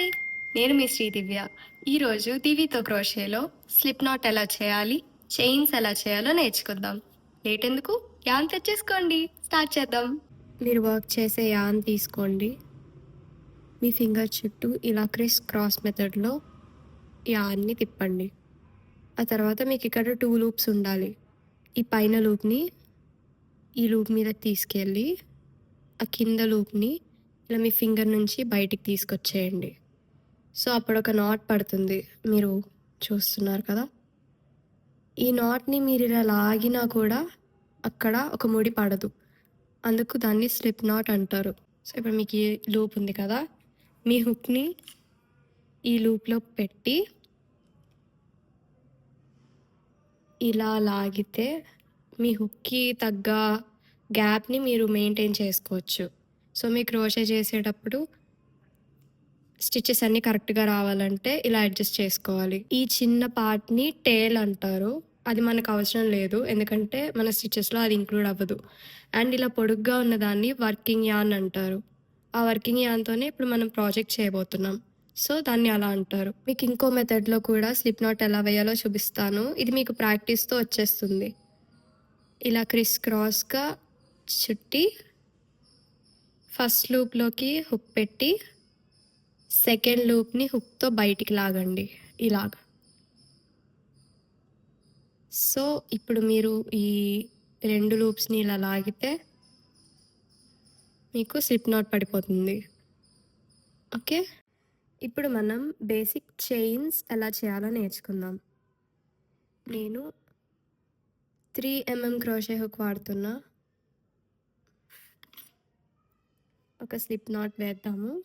Hi నేను మీ శ్రీ దివ్య. ఈరోజు దివితో క్రోషేలో slip not ఎలా చేయాలి చైన్స్ ఎలా చేయాలో నేర్చుకుందాం. లేట్ ఎందుకు? యాన్ తెచ్చేసుకోండి స్టార్ట్ చేద్దాం. మీరు వర్క్ చేసే యాన్ తీసుకోండి. మీ ఫింగర్ చుట్టూ ఇలా క్రిస్ క్రాస్ మెథడ్లో యాన్ని తిప్పండి. ఆ తర్వాత మీకు ఇక్కడ టూ లూప్స్ ఉండాలి. ఈ పైన లూప్ని ఈ లూప్ మీద తీసుకెళ్ళి ఆ కింద లూప్ని ఇలా మీ ఫింగర్ నుంచి బయటికి తీసుకొచ్చేయండి. సో అప్పుడు ఒక నాట్ పడుతుంది. మీరు చూస్తున్నారు కదా? ఈ నాట్ని మీరు ఇలా లాగినా కూడా అక్కడ ఒక ముడి పడదు. అందుకు దాన్ని స్లిప్ నాట్ అంటారు. సో ఇప్పుడు మీకు ఈ లూప్ ఉంది కదా? మీ హుక్ని ఈ లూప్లో పెట్టి ఇలా లాగితే మీ హుక్కి తగ్గ గ్యాప్ని మీరు మెయింటైన్ చేసుకోవచ్చు. సో మీ క్రోషే చేసేటప్పుడు స్టిచెస్ అన్ని కరెక్ట్గా రావాలంటే ఇలా అడ్జస్ట్ చేసుకోవాలి. ఈ చిన్న పార్ట్ని టేల్ అంటారు. అది మనకు అవసరం లేదు. ఎందుకంటే మన స్టిచెస్లో అది ఇంక్లూడ్ అవ్వదు. అండ్ ఇలా పొడుగ్గా ఉన్న దాన్ని వర్కింగ్ యాన్ అంటారు. ఆ వర్కింగ్ యాన్తోనే ఇప్పుడు మనం ప్రాజెక్ట్ చేయబోతున్నాం. సో దాన్ని అలా అంటారు. మీకు ఇంకో మెథడ్లో కూడా స్లిప్ నాట్ ఎలా వేయాలో చూపిస్తాను. ఇది మీకు ప్రాక్టీస్తో వచ్చేస్తుంది. ఇలా క్రిస్ క్రాస్గా చుట్టి ఫస్ట్ లూప్లోకి హుక్ పెట్టి సెకండ్ లూప్ని హుక్తో బయటికి లాగండి. ఇలాగ. సో ఇప్పుడు మీరు ఈ రెండు లూప్స్ని ఇలా లాగితే మీకు స్లిప్ నాట్ పడిపోతుంది. ఓకే? ఇప్పుడు మనం బేసిక్ చైన్స్ ఎలా చేయాలో నేర్చుకుందాం. నేను త్రీ ఎంఎం క్రోషే హుక్ వాడుతున్నా. ఒక స్లిప్ నాట్ వేద్దాము.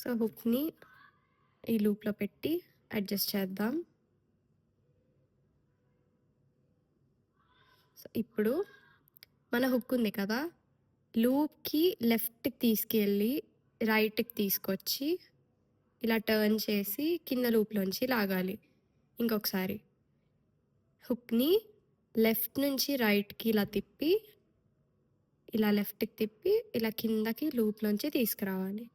సో హుక్ని ఈ లూప్లో పెట్టి అడ్జస్ట్ చేద్దాం. సో ఇప్పుడు మన హుక్ ఉంది కదా లూప్కి లెఫ్ట్కి తీసుకెళ్ళి రైట్కి తీసుకొచ్చి ఇలా టర్న్ చేసి కింద లూప్లోంచి లాగాలి. ఇంకొకసారి హుక్ని లెఫ్ట్ నుంచి రైట్కి ఇలా తిప్పి ఇలా లెఫ్ట్కి తిప్పి ఇలా కిందకి లూప్లోంచి తీసుకురావాలి.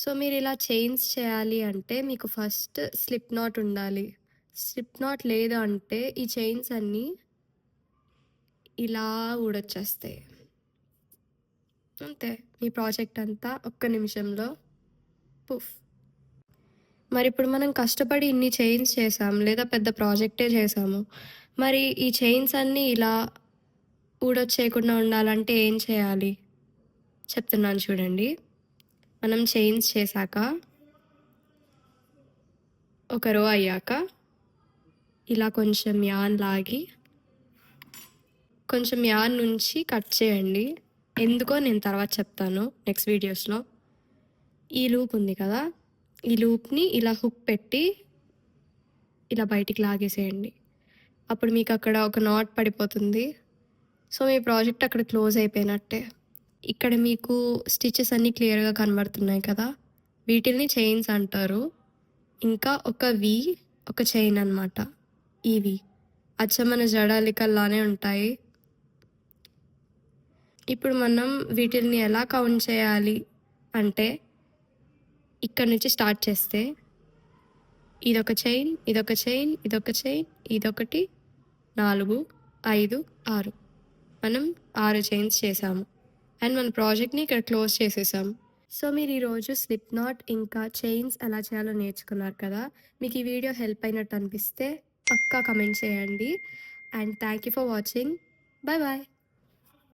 సో మీరు ఇలా చైన్స్ చేయాలి అంటే మీకు ఫస్ట్ స్లిప్ నాట్ ఉండాలి. స్లిప్ నాట్ లేదు అంటే ఈ చైన్స్ అన్నీ ఇలా ఊడొచ్చేస్తాయి. అంతే. మీ ప్రాజెక్ట్ అంతా ఒక్క నిమిషంలో పుఫ్. మరి ఇప్పుడు మనం కష్టపడి ఇన్ని చైన్స్ చేసాం లేదా పెద్ద ప్రాజెక్టే చేసాము మరి ఈ చైన్స్ అన్నీ ఇలా ఊడొచ్చేయకుండా ఉండాలంటే ఏం చేయాలి? చెప్తున్నాను చూడండి. మనం చైన్స్ చేశాక ఒక రో అయ్యాక ఇలా కొంచెం యాన్ లాగి కొంచెం యాన్ నుంచి కట్ చేయండి. ఎందుకో నేను తర్వాత చెప్తాను నెక్స్ట్ వీడియోస్లో ఈ లూప్ ఉంది కదా? ఈ లూప్ని ఇలా హుక్ పెట్టి ఇలా బయటికి లాగేసేయండి. అప్పుడు మీకు అక్కడ ఒక నాట్ పడిపోతుంది. సో మీ ప్రాజెక్ట్ అక్కడ క్లోజ్ అయిపోయినట్టే. ఇక్కడ మీకు స్టిచెస్ అన్నీ క్లియర్గా కనబడుతున్నాయి కదా? వీటిల్ని చైన్స్ అంటారు. ఇంకా ఒక వి ఒక చైన్ అనమాట ఇవి అచ్చమన జడాలికల్లానే ఉంటాయి. ఇప్పుడు మనం వీటిల్ని ఎలా కౌంట్ చేయాలి అంటే ఇక్కడ నుంచి స్టార్ట్ చేస్తే ఇదొక చైన్ ఇదొక చైన్ ఇదొక చైన్ ఇదొకటి నాలుగు ఐదు ఆరు. మనం ఆరు చైన్స్ చేసాము. అండ్ మన ప్రాజెక్ట్ని ఇక్కడ క్లోజ్ చేసేసాం. సో మీరు ఈరోజు స్లిప్ నాట్ ఇంకా చైన్స్ ఎలా చేయాలో నేర్చుకున్నారు కదా? మీకు ఈ వీడియో హెల్ప్ అయినట్టు అనిపిస్తే పక్కా కమెంట్ చేయండి. And thank you for watching. Bye bye